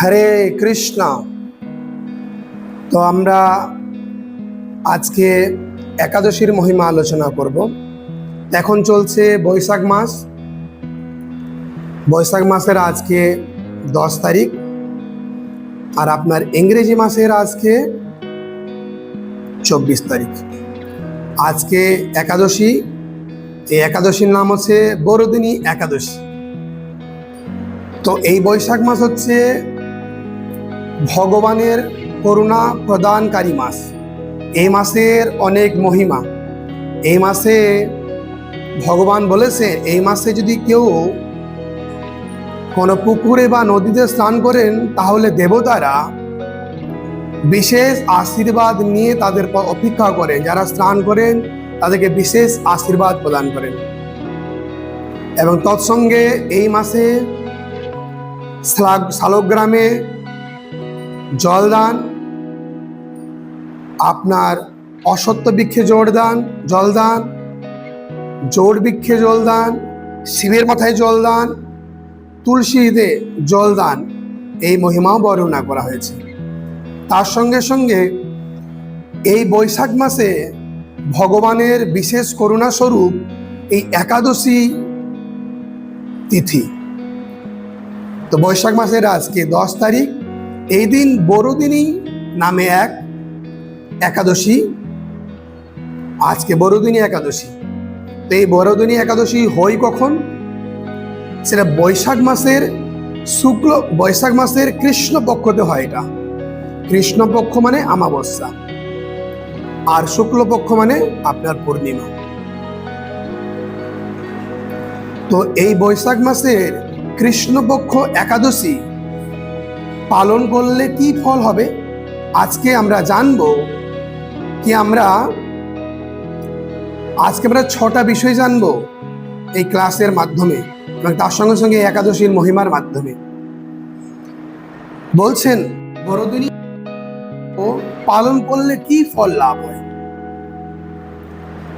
হরে কৃষ্ণ। তো আমরা আজকে একাদশীর মহিমা আলোচনা করব। এখন চলছে বৈশাখ মাস। বৈশাখ মাসের আজকে দশ তারিখ। আর আপনার ইংরেজি মাসের আজকে চব্বিশ তারিখ। আজকে একাদশী। এই একাদশীর নাম হচ্ছে বড়দিনী একাদশী। তো এই বৈশাখ মাস হচ্ছে ভগবানের করুণা প্রদানকারী মাস। এই মাসের অনেক মহিমা। এই মাসে ভগবান বলেছে, এই মাসে যদি কেউ কোনো পুকুরে বা নদীতে স্নান করেন, তাহলে দেবতারা বিশেষ আশীর্বাদ নিয়ে তাদের অপেক্ষা করেন যারা স্নান করেন, তাদেরকে বিশেষ আশীর্বাদ প্রদান করেন। এবং তৎসঙ্গে এই মাসে শালগ্রামে জলদান। আপনার অসত্য বৃক্ষে জোরদান, জলদান। জোর বৃক্ষে জলদান, শিবের মাথায় জলদান তুলসীতে জলদান। এই মহিমাও বর্ণনা করা হয়েছে। তার সঙ্গে সঙ্গে এই বৈশাখ মাসে ভগবানের বিশেষ করুণা স্বরূপ এই একাদশী তিথি। তো বৈশাখ মাসের আজকে দশ তারিখ। এই দিন বড়দিনী নামে এক একাদশী। আজকে বড়দিনী একাদশী। তো এই বড়দিনী একাদশী হয় কখন? সেটা বৈশাখ মাসের শুক্ল, বৈশাখ মাসের কৃষ্ণপক্ষতে হয় এটা। কৃষ্ণপক্ষ মানে আমাবস্যা আর শুক্লপক্ষ মানে আপনার পূর্ণিমা। তো এই বৈশাখ মাসের কৃষ্ণপক্ষ একাদশী পালন করলে কি ফল হবে? আজকে আমরা জানব কি আমরা আজকে আমরা ছটা বিষয় জানব এই ক্লাসের মাধ্যমে এবং তার সঙ্গে সঙ্গে একাদশীর মহিমার মাধ্যমে। বলছেন, বড়দিনী ও পালন করলে কি ফল লাভ হয়?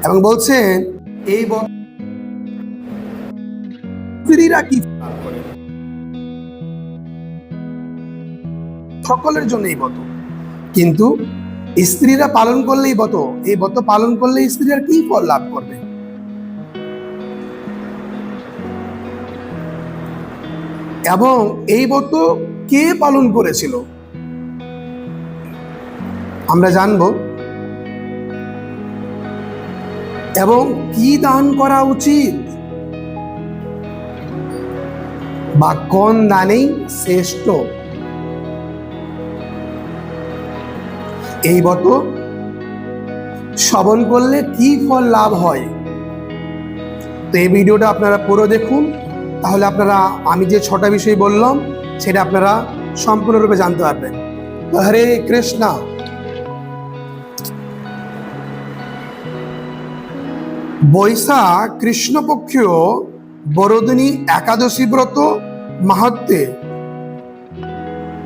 এবং বলছেন, এই স্ত্রীরা কি ফল করে? সকলের জন্য এই ব্রত। কিন্তু স্ত্রীরা পালন করলেই ব্রত, এই ব্রত পালন করলে স্ত্রীরা কি ফল লাভ করবে? এবং এই ব্রত কে পালন করেছিল? আমরা জানব। এবং কি দান করা উচিত? বা কোন দানেই শ্রেষ্ঠ? এই ব্রত শ্রবণ করলে কি ফল লাভ হয়? তো এই ভিডিওটা আপনারা পুরো দেখুন। তাহলে আপনারা, আমি যে ছটা বিষয় বললাম, সেটা আপনারা সম্পূর্ণরূপে জানতে পারবেন। হরে কৃষ্ণা। বৈশাখ কৃষ্ণপক্ষীয় বড়দিনী একাদশী ব্রত মাহাত্মে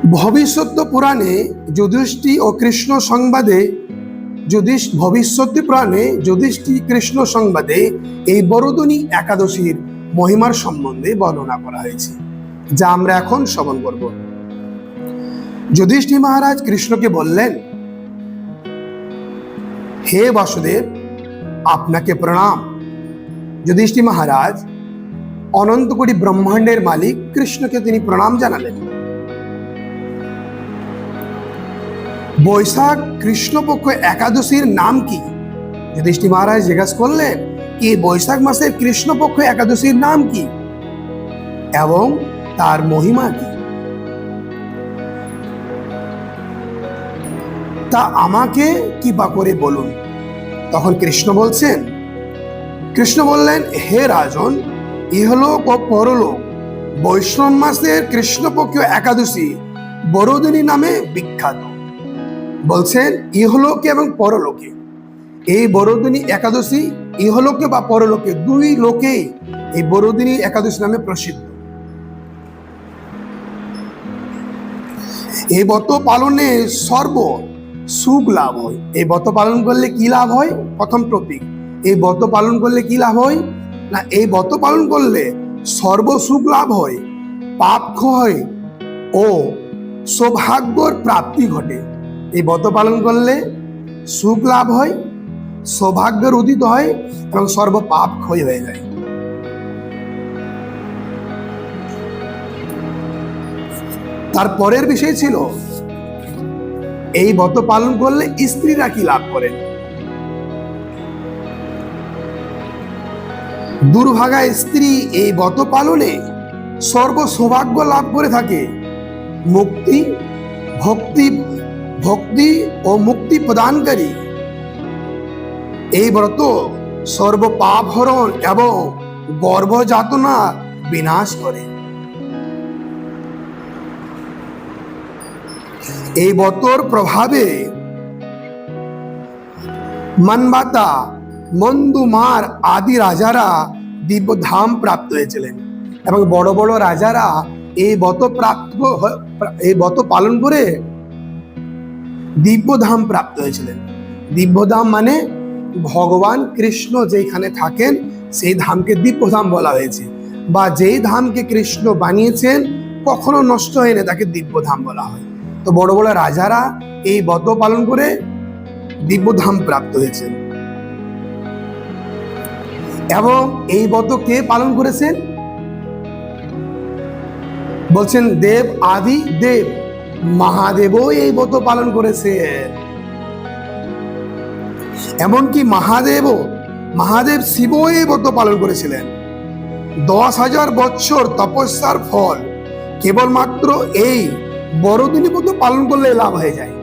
ভবিষ্যৎ পুরাণে যুধিষ্ঠি ও কৃষ্ণ সংবাদে যুধিষ, ভবিষ্যৎ পুরাণে যুধিষ্ঠি, কৃষ্ণ সংবাদে এই বড়দিনী একাদশীর মহিমার সম্বন্ধে বর্ণনা করা হয়েছে, যা আমরা এখন শ্রবণ করব। যুধিষ্ঠি মহারাজ কৃষ্ণকে বললেন, হে বাসুদেব, আপনাকে প্রণাম। যুধিষ্ঠি মহারাজ অনন্ত কোটি ব্রহ্মাণ্ডের মালিক কৃষ্ণকে তিনি প্রণাম জানালেন। বৈশাখ কৃষ্ণপক্ষ একাদশীর নাম কি? যুধিষ্ঠি মহারাজ জিজ্ঞাসা করলেন, কি বৈশাখ মাসের কৃষ্ণপক্ষ একাদশীর নাম কি? এবং তার মহিমা কি? তা আমাকে কি বা করে বলুন। তখন কৃষ্ণ বলছেন, কৃষ্ণ বললেন, হে রাজন, ইহলোক ও পরলোক, বৈষ্ণব মাসের কৃষ্ণপক্ষ একাদশী বড়দিনী নামে বিখ্যাত। বলছেন, ইহলোকে এবং পরলোকে। এই বড়দিনী একাদশী, ইহলোকে বা পরলোকে, দুই লোকেই এই বড়দিনী একাদশী নামে প্রসিদ্ধ। এই ব্রত পালনে সর্ব সুখ লাভ হয়। এই ব্রত পালন করলে কি লাভ হয়? প্রথম টপিক এই ব্রত পালন করলে কি লাভ হয়? না, এই ব্রত পালন করলে সর্বসুখ লাভ হয়, পাপ ক্ষয় ও সৌভাগ্যর প্রাপ্তি ঘটে। এই ব্রত পালন করলে সুখ লাভ হয়, সৌভাগ্যের উদিত হয় এবং সর্ব পাপ ক্ষয় হয়ে যায়। তার পরের বিষয় ছিল, এই ব্রত পালন করলে স্ত্রীরা কি লাভ করেন? দুর্ভাগা স্ত্রী এই ব্রত পালনে সর্ব সৌভাগ্য লাভ করে থাকে। মুক্তি, ভক্তি ভক্তি ও মুক্তি প্রদানকারী এই ব্রত সর্ব পাপ হরণ এবং গর্ভযাতনা বিনাশ করে। এই ব্রতর প্রভাবে মানবাতা মন্দুমার আদি রাজারা দিব্যধাম প্রাপ্ত হয়েছিলেন এবং বড় বড় রাজারা এই ব্রত প্রাপ্ত এই ব্রত পালন করে দিব্যধাম প্রাপ্ত হয়েছিলেন। দিব্যধাম মানে ভগবান কৃষ্ণ যেখানে থাকেন, সেই ধামকে দিব্যধাম বলা হয়েছে। বা যেই ধামকে কৃষ্ণ বানিয়েছেন, কখনো নষ্ট হয় না, তাকে দিব্যধাম বলা হয়। তো বড় বড় রাজারা এই ব্রত পালন করে দিব্যধাম প্রাপ্ত হয়েছেন। এবং এই ব্রত কে পালন করেছেন? বলছেন দেব আদি দেব। মহাদেবও এই ব্রত পালন করেছে। এমনকি মহাদেবও, মহাদেব শিবও এই ব্রত পালন করেছিলেন। দশ হাজার বৎসর তপস্যার ফল, কেবলমাত্র এই বড়দিনী ব্রত পালন করলে লাভ হয়ে যায়।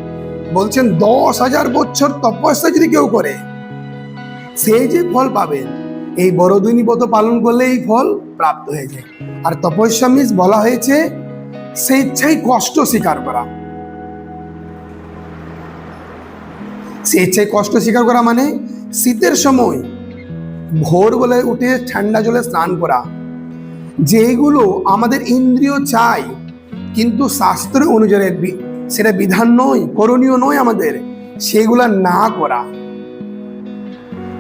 বলছেন, দশ হাজার বছর তপস্যা যদি কেউ করে সেই যে ফল পাবেন এই বড়দিনী ব্রত পালন করলে এই ফল প্রাপ্ত হয়ে যায়। আর তপস্যা মিস বলা হয়েছে স্বেচ্ছায় কষ্ট স্বীকার করা। স্বেচ্ছায় কষ্ট স্বীকার করা মানে শীতের সময় ভোর বলে উঠে ঠান্ডা জলে স্নান করা। যেগুলো আমাদের ইন্দ্রিয় চাই, কিন্তু শাস্ত্র অনুযায়ী সেটা বিধান নয়, করণীয় নয় আমাদের, সেগুলা না করা।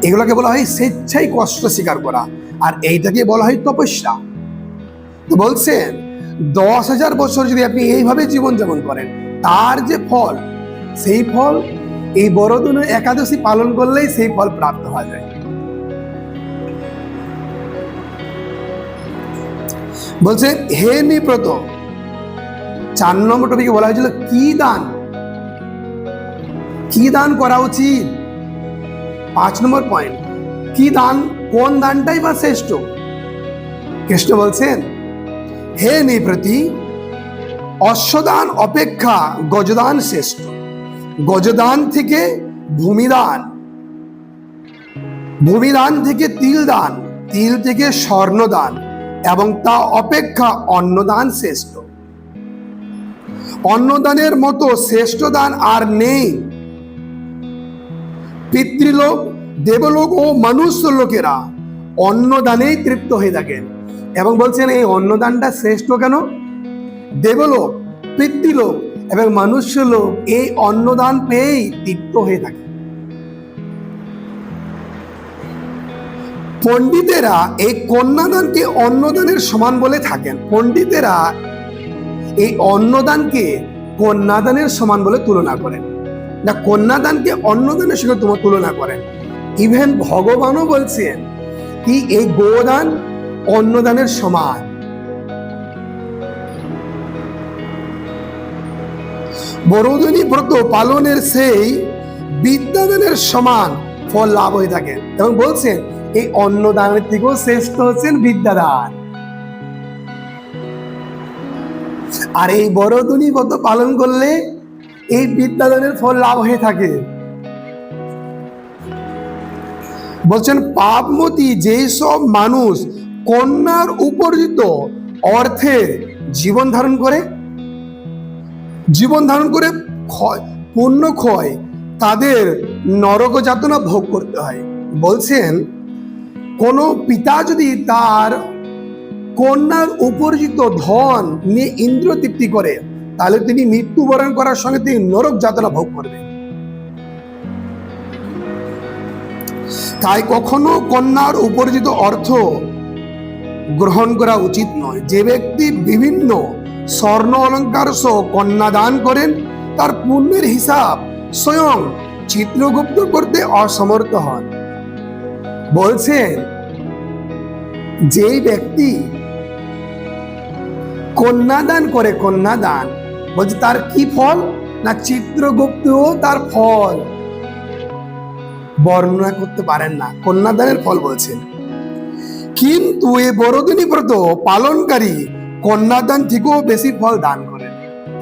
এগুলোকে বলা হয় স্বেচ্ছায় কষ্ট স্বীকার করা, আর এইটাকে বলা হয় তপস্যা। বলছেন দশ হাজার বছর যদি আপনি এইভাবে জীবনযাপন করেন, তার যে ফল, সেই ফল এই বড়দিনের একাদশী পালন করলেই সেই ফল প্রাপ্ত হওয়া যায়। বলছে, হে নিব্রত, চার নম্বর টপিকে বলা হয়েছিল, কি দান? কি দান করা উচিত? পাঁচ নম্বর পয়েন্ট কি দান, কোন দানটাই বা শ্রেষ্ঠ? কৃষ্ণ বলছেন হে নিপ্রতি অশ্বদান অপেক্ষা গজদান শ্রেষ্ঠ। গজদান থেকে ভূমিদান ভূমিদান থেকে তিল দান তিল থেকে স্বর্ণদান এবং তা অপেক্ষা অন্নদান শ্রেষ্ঠ। অন্নদানের মতো শ্রেষ্ঠ দান আর নেই। পিতৃলোক, দেবলোক ও মনুষ্য লোকেরা অন্নদানেই তৃপ্ত হয়ে থাকেন। এবং বলছেন, এই অন্নদানটা শ্রেষ্ঠ কেন? দেবলোক, পিতৃলোক এবং মনুষ্য লোক এই অন্নদান পেয়েই তৃপ্ত হয়ে থাকে। পণ্ডিতেরা এই কন্যাদানকে অন্নদানের সমান বলে থাকেন। পণ্ডিতেরা এই অন্নদানকে কন্যাদানের সমান বলে তুলনা করেন। না, কন্যাদানকে অন্নদানের সঙ্গে তোমার তুলনা করেন। ইভেন ভগবানও বলছেন কি এই গোদান অন্নদানের সমান। বড়দিনী ব্রত পালনের সেই বিদ্যাদানের সমান ফল লাভ হয়ে থাকে। এবং বলছেন, এই অন্নদানের থেকেও শ্রেষ্ঠ হচ্ছেন বিদ্যাদান। আর এই বড়দিনী ব্রত পালন করলে এই বিদ্যাদানের ফল লাভ হয়ে থাকে। বলছেন, পাপমতি যেই সব মানুষ কন্যার উপার্জিত অর্থের জীবন ধারণ করে, জীবন ধারণ করে ক্ষয় পুণ্য ক্ষয় তাদের নরক যাতনা ভোগ করতে হয়। বলছেন, কোনো পিতা যদি তার কন্যার উপার্জিত ধন নিয়ে ইন্দ্র তৃপ্তি করে, তাহলে তিনি মৃত্যুবরণ করার সঙ্গে তিনি নরক যাতনা ভোগ করবেন। তাই কখনো কন্যার উপার্জিত অর্থ গ্রহণ করা উচিত নয়। যে ব্যক্তি বিভিন্ন স্বর্ণ অলঙ্কার সহ কন্যা দান করেন, তার পুণ্যের হিসাব স্বয়ং চিত্রগুপ্ত করতে অসমর্থ হন। বলছেন, যেই ব্যক্তি কন্যাদান করে কন্যাদান বলছে, তার কি ফল? না চিত্রগুপ্ত তার ফল? বর্ণনা করতে পারেন না। কন্যাদানের ফল বলছেন। কিন্তু এই বড়দিনী ব্রত পালনকারী কন্যাদান থেকেও বেশি ফল দান করেন।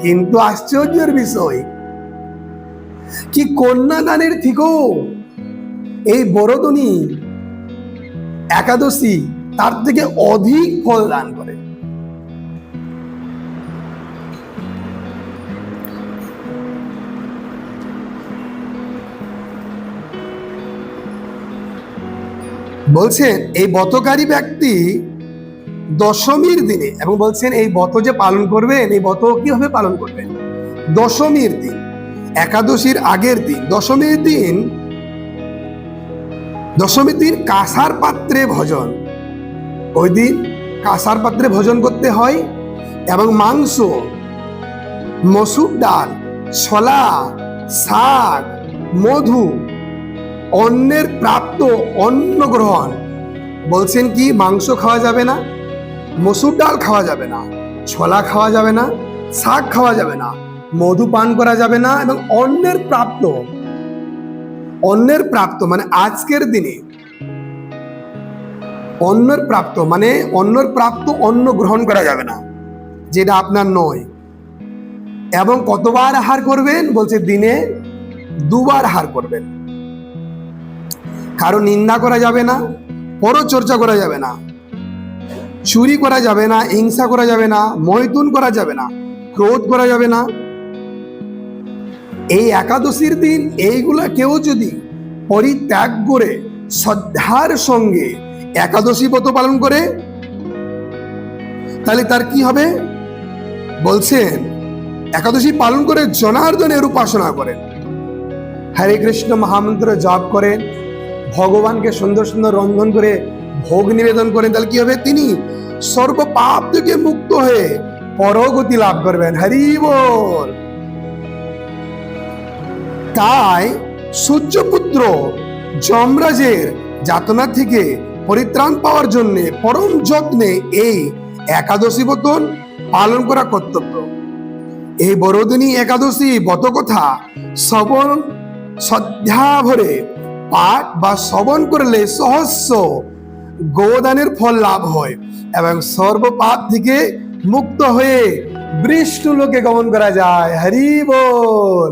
কিন্তু আশ্চর্যের বিষয়, কি কন্যাদানের থেকেও এই বড়দিনী একাদশী তার থেকে অধিক ফল দান করে বলছেন, এই বতকারী ব্যক্তি দশমীর দিনে, এবং বলছেন, এই বত যে পালন করবেন, এই বত কীভাবে পালন করবেন? দশমীর দিন, একাদশীর আগের দিন, দশমীর দিন দশমীর দিন কাঁসার পাত্রে ভজন। ওই দিন কাঁসার পাত্রে ভোজন করতে হয় এবং মাংস, মসুর ডাল, ছোলা, শাক, মধু অন্যের প্রাপ্ত অন্ন গ্রহণ। বলছেন কি, মাংস খাওয়া যাবে না, মসুর ডাল খাওয়া যাবে না, ছোলা খাওয়া যাবে না, শাক খাওয়া যাবে না, মধু পান করা যাবে না এবং অন্যের প্রাপ্ত। অন্যের প্রাপ্ত মানে আজকের দিনে। অন্যের প্রাপ্ত মানে অন্যের প্রাপ্ত অন্ন গ্রহণ করা যাবে না, যেটা আপনার নয়। এবং কতবার আহার করবেন? বলছে দিনে দুবার আহার করবেন। কারও নিন্দা করা যাবে না, পরচর্চা করা যাবে না, চুরি করা যাবে না, হিংসা করা যাবে না, মৈথুন করা যাবে না, ক্রোধ করা যাবে না। এই একাদশীর দিন এইগুলা কেউ যদি পরিত্যাগ করে শ্রদ্ধার সঙ্গে একাদশী ব্রত পালন করে, তাহলে তার কি হবে? বলছেন, একাদশী পালন করে জনার্দনের উপাসনা করেন। হরে কৃষ্ণ মহামন্ত্র জপ করেন ভগবানকে সুন্দর সুন্দর রন্ধন করে ভোগ নিবেদন করেন, তাহলে কি হবে? তিনি সর্ব পাপ থেকে মুক্ত হয়ে পরগতি লাভ করবেন। হরি বল। তাই সূর্যপুত্র যমরাজের যাতনা থেকে পরিত্রাণ পাওয়ার জন্য পরম যত্নে এই একাদশী বতন পালন করা কর্তব্য। এই বড়দিনী একাদশী বতকথা শ্রবণ শ্রদ্ধা ভরে পাঠ বা শ্রবণ করলে সহস্য গোদানের ফল লাভ হয় এবং সর্বপাপ থেকে মুক্ত হয়ে বৃষ্ট লোকে গমন করা যায়। হরি বল।